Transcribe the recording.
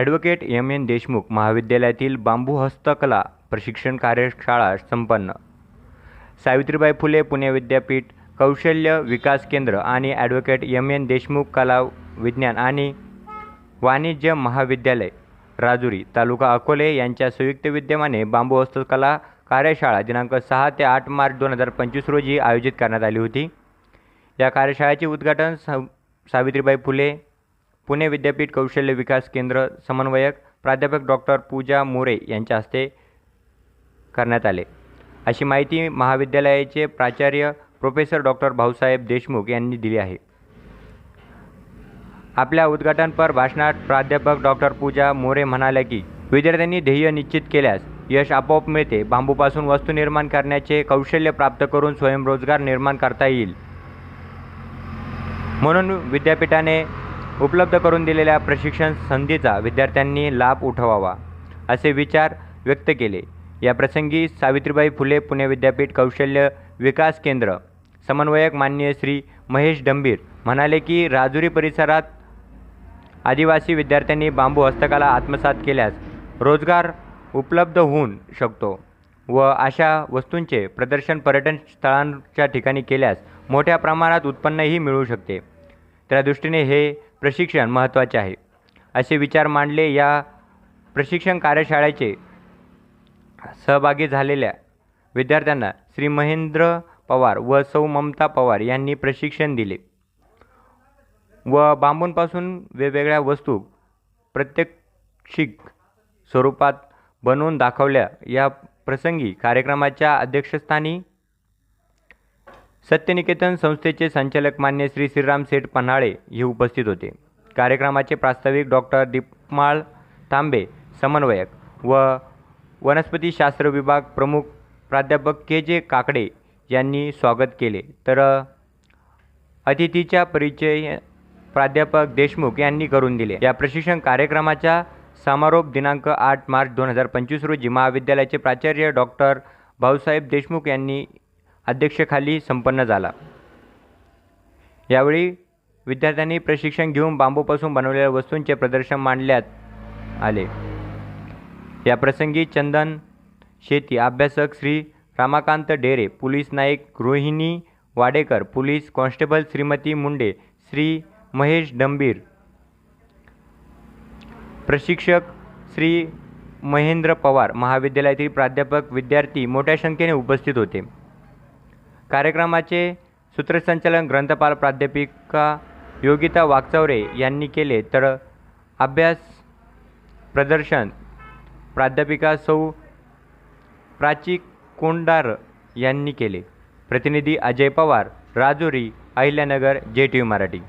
Advocate M N Deshmukh महाविद्यालयातील बांबू हस्तकला प्रशिक्षण कार्यशाळा संपन्न. सावित्रीबाई फुले पुणे विद्यापीठ कौशल्य विकास केंद्र आणि ॲडव्होकेट एम एन देशमुख कला विज्ञान आणि वाणिज्य महाविद्यालय राजुरी तालुका अकोले यांच्या संयुक्त विद्यमाने बांबू हस्तकला कार्यशाळा दिनांक सहा ते आठ मार्च दोन हजार पंचवीस रोजी आयोजित करण्यात आली होती. या कार्यशाळेचे उद्घाटन सा सावित्रीबाई फुले पुणे विद्यापीठ कौशल्य विकास केंद्र समन्वयक प्राध्यापक डॉक्टर पूजा मोरे यांच्या हस्ते करण्यात आले. अशी माहिती महाविद्यालयाचे प्राचार्य प्रोफेसर डॉक्टर भाऊसाहेब देशमुख यांनी दिली आहे. आपल्या उद्घाटनपर भाषणात प्राध्यापक डॉक्टर पूजा मोरे म्हणाल्या की विद्यार्थ्यांनी ध्येय निश्चित केल्यास यश आपोआप मिळते. बांबूपासून वस्तू निर्माण करण्याचे कौशल्य प्राप्त करून स्वयंरोजगार निर्माण करता येईल. म्हणून विद्यापीठाने उपलब्ध करून दिलेल्या प्रशिक्षण संधीचा विद्यार्थ्यांनी लाभ उठवावा असे विचार व्यक्त केले. या प्रसंगी सावित्रीबाई फुले पुणे विद्यापीठ कौशल्य विकास केंद्र समन्वयक मान्य श्री महेश डंबीर म्हणाले की राजुरी परिसरात आदिवासी विद्यार्थ्यांनी बांबू हस्तकला आत्मसात केल्यास रोजगार उपलब्ध होऊन शकतो व अशा वस्तूंचे प्रदर्शन पर्यटन स्थळांच्या ठिकाणी केल्यास मोठ्या प्रमाणात उत्पन्नही मिळू शकते. त्या दृष्टीने हे प्रशिक्षण महत्त्वाचे आहे. असे विचार मांडले या प्रशिक्षण कार्यशाळेचे सहभागी झालेल्या विद्यार्थ्यांना श्री महेंद्र पवार व सौ ममता पवार यांनी प्रशिक्षण दिले. व बांबूंपासून वेगवेगळ्या वस्तू प्रत्यक्षिक स्वरूपात बनवून दाखवल्या. या प्रसंगी कार्यक्रमाच्या अध्यक्षस्थानी सत्यनिकेतन संस्थेचे संचालक मान्य श्री श्रीराम सेठ पन्हाळे हे उपस्थित होते. कार्यक्रमाचे प्रास्ताविक डॉक्टर दीपमाळ तांबे समन्वयक व वनस्पतीशास्त्र विभाग प्रमुख प्राध्यापक के जे काकडे यांनी स्वागत केले. तर अतिथीचा परिचय प्राध्यापक देशमुख यांनी करून दिले. या प्रशिक्षण कार्यक्रमाचा समारोप दिनांक आठ मार्च दोन हजार पंचवीस रोजी महाविद्यालयाचे प्राचार्य डॉक्टर भाऊसाहेब देशमुख यांनी अध्यक्षखाली संपन्न झाला. यावेळी विद्यार्थ्यांनी प्रशिक्षण घेऊन बांबूपासून बनवलेल्या वस्तूंचे प्रदर्शन मांडण्यात आले. या प्रसंगी चंदन शेती अभ्यासक Shri Ramakant Dere police Naik Rohini Wadekar police constable Shrimati Munde Shri Mahesh Dambir प्रशिक्षक श्री महेंद्र पवार महाविद्यालयातील प्राध्यापक विद्यार्थी मोठ्या संख्येने उपस्थित होते. कार्यक्रमाचे सूत्रसंचालन ग्रंथपाल प्राध्यापिका योगिता वागचौरे यांनी केले. तर अभ्यास प्रदर्शन प्राध्यापिका सौ. प्राची कोंडार यांनी केले. प्रतिनिधी अजय पवार राजुरी अहिल्यानगर जे टी व्ही मराठी.